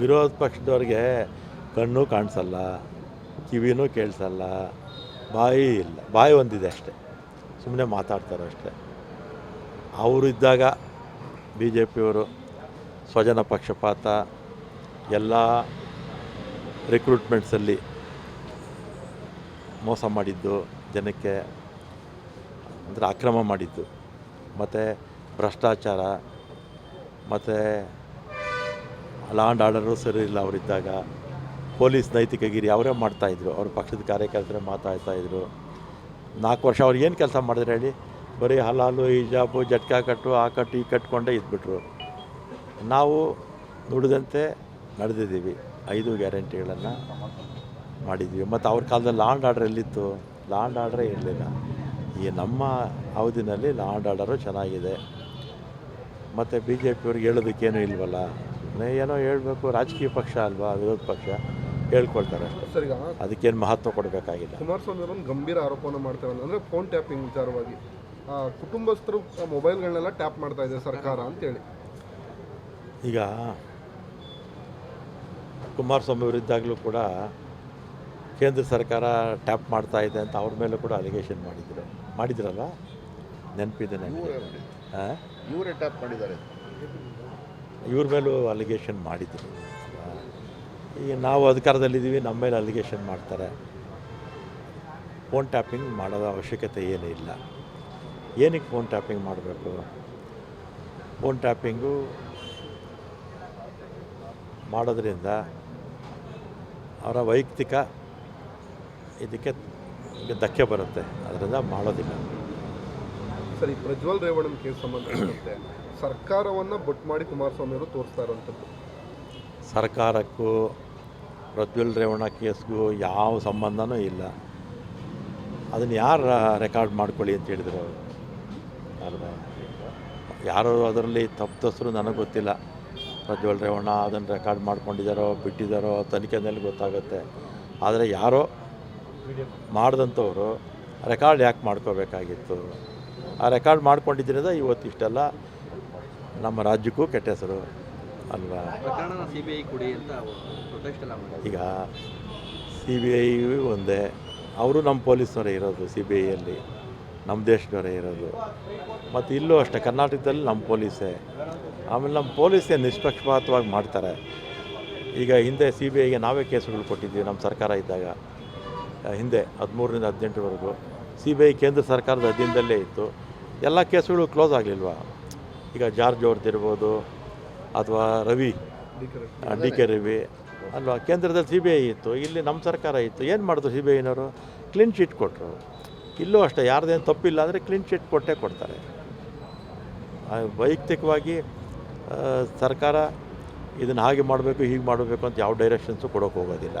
ವಿರೋಧ ಪಕ್ಷದವ್ರಿಗೆ ಕಣ್ಣು ಕಾಣಿಸಲ್ಲ, ಕಿವಿನೂ ಕೇಳಿಸಲ್ಲ, ಬಾಯಿ ಇಲ್ಲ, ಬಾಯಿ ಒಂದಿದೆ ಅಷ್ಟೆ ಸುಮ್ಮನೆ ಮಾತಾಡ್ತಾರೆ ಅಷ್ಟೆ. ಅವರು ಇದ್ದಾಗ ಬಿ ಜೆ ಪಿಯವರು ಸ್ವಜನ ಪಕ್ಷಪಾತ, ಎಲ್ಲ ರಿಕ್ರೂಟ್ಮೆಂಟ್ಸಲ್ಲಿ ಮೋಸ ಮಾಡಿದ್ದು, ಜನಕ್ಕೆ ಅಂದರೆ ಅಕ್ರಮ ಮಾಡಿದ್ದು, ಮತ್ತು ಭ್ರಷ್ಟಾಚಾರ, ಮತ್ತು ಲಾ ಆ್ಯಂಡ್ ಆರ್ಡರು ಸರಿ ಇಲ್ಲ ಅವರಿದ್ದಾಗ ಪೊಲೀಸ್ ನೈತಿಕಗಿರಿ ಅವರೇ ಮಾಡ್ತಾಯಿದ್ರು ಅವ್ರ ಪಕ್ಷದ ಕಾರ್ಯಕರ್ತರೇ ಮಾತಾಡ್ತಾಯಿದ್ರು ನಾಲ್ಕು ವರ್ಷ ಅವ್ರು ಏನು ಕೆಲಸ ಮಾಡಿದ್ರೆ ಹೇಳಿ? ಬರೀ ಹಲಾಲು, ಹಿಜಾಬು, ಜಟ್ಕಾ ಕಟ್ಟು, ಆ ಕಟ್ಟು, ಈ ಕಟ್ಕೊಂಡೇ ಇದ್ಬಿಟ್ರು. ನಾವು ನುಡಿದಂತೆ ನಡೆದಿದ್ದೀವಿ. ಐದು ಗ್ಯಾರಂಟಿಗಳನ್ನು ಮಾಡಿದ್ವಿ ಮತ್ತು ಅವ್ರ ಕಾಲದಲ್ಲಿ ಲಾಂಡ್ ಆರ್ಡರ್ ಎಲ್ಲಿತ್ತು? ಲಾಂಡ್ ಆರ್ಡ್ರೇ ಇರಲಿಲ್ಲ. ಈ ನಮ್ಮ ಅವಧಿನಲ್ಲಿ ಲಾಂಡ್ ಆರ್ಡರು ಚೆನ್ನಾಗಿದೆ. ಮತ್ತು ಬಿ ಜೆ ಪಿಯವ್ರಿಗೆ ಹೇಳೋದಕ್ಕೇನು ಇಲ್ವಲ್ಲ? ಏನೋ ಹೇಳಬೇಕು ರಾಜಕೀಯ ಪಕ್ಷ ಅಲ್ವಾ ವಿರೋಧ ಪಕ್ಷ ಹೇಳ್ಕೊಳ್ತಾರೆ ಅಷ್ಟೇ. ಸರ್ ಈಗ ಅದಕ್ಕೇನು ಮಹತ್ವ ಕೊಡಬೇಕಾಗಿಲ್ಲ. ಕುಮಾರಸ್ವಾಮಿ ಅವರು ಒಂದು ಗಂಭೀರ ಆರೋಪವನ್ನು ಮಾಡ್ತಾರೆ ಅಂದರೆ ಫೋನ್ ಟ್ಯಾಪಿಂಗ್ ವಿಚಾರವಾಗಿ. ಆ, ಕುಟುಂಬಸ್ಥರು ಮೊಬೈಲ್ಗಳನ್ನೆಲ್ಲ ಟ್ಯಾಪ್ ಮಾಡ್ತಾ ಇದೆ ಸರ್ಕಾರ ಅಂತೇಳಿ. ಈಗ ಕುಮಾರಸ್ವಾಮಿ ಅವರಿದ್ದಾಗಲೂ ಕೂಡ ಕೇಂದ್ರ ಸರ್ಕಾರ ಟ್ಯಾಪ್ ಮಾಡ್ತಾ ಇದೆ ಅಂತ ಅವ್ರ ಮೇಲೂ ಕೂಡ ಅಲಿಗೇಷನ್ ಮಾಡಿದ್ರು. ಮಾಡಿದ್ರಲ್ಲ? ನೆನಪಿದೆ ನನಗೆ. ಹಾಂ ಇವರೇ ಟ್ಯಾಪ್ ಮಾಡಿದ್ದಾರೆ. ಇವ್ರ ಮೇಲೂ ಅಲಿಗೇಷನ್ ಮಾಡಿದ್ರು. ಈಗ ನಾವು ಅಧಿಕಾರದಲ್ಲಿದ್ದೀವಿ, ನಮ್ಮ ಮೇಲೆ ಅಲಿಗೇಷನ್ ಮಾಡ್ತಾರೆ. ಫೋನ್ ಟ್ಯಾಪಿಂಗ್ ಮಾಡೋದ ಅವಶ್ಯಕತೆ ಏನೂ ಇಲ್ಲ. ಏನಕ್ಕೆ ಫೋನ್ ಟ್ಯಾಪಿಂಗ್ ಮಾಡಬೇಕು? ಫೋನ್ ಟ್ಯಾಪಿಂಗು ಮಾಡೋದ್ರಿಂದ ಅವರ ವೈಯಕ್ತಿಕ ಇದಕ್ಕೆ ಧಕ್ಕೆ ಬರುತ್ತೆ. ಅದರಿಂದ ಮಾಡೋದಿಲ್ಲ. ಸರಿ, ಪ್ರಜ್ವಲ್ ರೇವಣ್ಣನ ಕೇಸ್ ಸಂಬಂಧಪಟ್ಟಂತೆ ಸರ್ಕಾರವನ್ನು ಬುಟ್ ಮಾಡಿ ಕುಮಾರಸ್ವಾಮಿ ಅವರು ತೋರಿಸ್ತಾ ಇರೋಂಥದ್ದು. ಸರ್ಕಾರಕ್ಕೂ ಪ್ರಜ್ವಲ್ ರೇವಣ್ಣ ಕೇಸ್ಗೂ ಯಾವ ಸಂಬಂಧನೂ ಇಲ್ಲ. ಅದನ್ನು ಯಾರು ರೆಕಾರ್ಡ್ ಮಾಡ್ಕೊಳ್ಳಿ ಅಂತ ಹೇಳಿದ್ರು ಅವರು. ಅಲ್ವಾ ಯಾರು ಅದರಲ್ಲಿ ತಪ್ಪಿಸ್ರು ನನಗೆ ಗೊತ್ತಿಲ್ಲ. ಪ್ರಜ್ವಲ್ ರೇವಣ್ಣ ಅದನ್ನು ರೆಕಾರ್ಡ್ ಮಾಡ್ಕೊಂಡಿದ್ದಾರೋ ಬಿಟ್ಟಿದ್ದಾರೋ ತನಿಖೆನಲ್ಲಿ ಗೊತ್ತಾಗುತ್ತೆ. ಆದರೆ ಯಾರೋ ಮಾಡಿದಂಥವ್ರು ರೆಕಾರ್ಡ್ ಯಾಕೆ ಮಾಡ್ಕೋಬೇಕಾಗಿತ್ತು? ಆ ರೆಕಾರ್ಡ್ ಮಾಡ್ಕೊಂಡಿದ್ದರಿಂದ ಇವತ್ತು ಇಷ್ಟೆಲ್ಲ. ನಮ್ಮ ರಾಜ್ಯಕ್ಕೂ ಕೆಟ್ಟ ಹೆಸರು ಅಲ್ವಾ? ಈಗ ಸಿ ಬಿ ಐ ಒಂದೇ. ಅವರು ನಮ್ಮ ಪೊಲೀಸ್ನವರೇ ಇರೋದು ಸಿ ಬಿ ಐಯಲ್ಲಿ ನಮ್ಮ ದೇಶದವರೇ ಇರೋದು. ಮತ್ತು ಇಲ್ಲೂ ಅಷ್ಟೇ ಕರ್ನಾಟಕದಲ್ಲಿ ನಮ್ಮ ಪೊಲೀಸೇ. ಆಮೇಲೆ ನಮ್ಮ ಪೊಲೀಸೇ ನಿಷ್ಪಕ್ಷಪಾತವಾಗಿ ಮಾಡ್ತಾರೆ. ಈಗ ಹಿಂದೆ ಸಿ ಬಿ ಐಗೆ ನಾವೇ ಕೇಸುಗಳು ಕೊಟ್ಟಿದ್ದೀವಿ ನಮ್ಮ ಸರ್ಕಾರ ಇದ್ದಾಗ. ಹಿಂದೆ ಹದಿಮೂರರಿಂದ ಹದಿನೆಂಟರವರೆಗೂ. ಸಿ ಬಿ ಐ ಕೇಂದ್ರ ಸರ್ಕಾರದ ಅಧೀನದಲ್ಲೇ ಇತ್ತು. ಎಲ್ಲ ಕೇಸುಗಳು ಕ್ಲೋಸ್ ಆಗಲಿಲ್ವಾ? ಈಗ ಜಾರ್ಜ್ ಅವ್ರದ್ದಿರ್ಬೋದು ಅಥವಾ ರವಿ, ಡಿ ಕೆ ರವಿ, ಅಲ್ವಾ? ಕೇಂದ್ರದಲ್ಲಿ ಸಿ ಬಿ ಐ ಇತ್ತು, ಇಲ್ಲಿ ನಮ್ಮ ಸರ್ಕಾರ ಇತ್ತು. ಏನು ಮಾಡಿದ್ರು ಸಿ ಬಿ ಐನವರು ಕ್ಲೀನ್ ಶೀಟ್ ಕೊಟ್ಟರು ಇಲ್ಲೂ ಅಷ್ಟೇ, ಯಾರ್ದೇನು ತಪ್ಪಿಲ್ಲ ಅಂದರೆ ಕ್ಲೀನ್ ಶೀಟ್ ಕೊಟ್ಟೇ ಕೊಡ್ತಾರೆ. ವೈಯಕ್ತಿಕವಾಗಿ ಸರ್ಕಾರ ಇದನ್ನು ಹಾಗೆ ಮಾಡಬೇಕು, ಹೀಗೆ ಮಾಡಬೇಕು ಅಂತ ಯಾವ ಡೈರೆಕ್ಷನ್ಸು ಕೊಡೋಕೆ ಹೋಗೋದಿಲ್ಲ.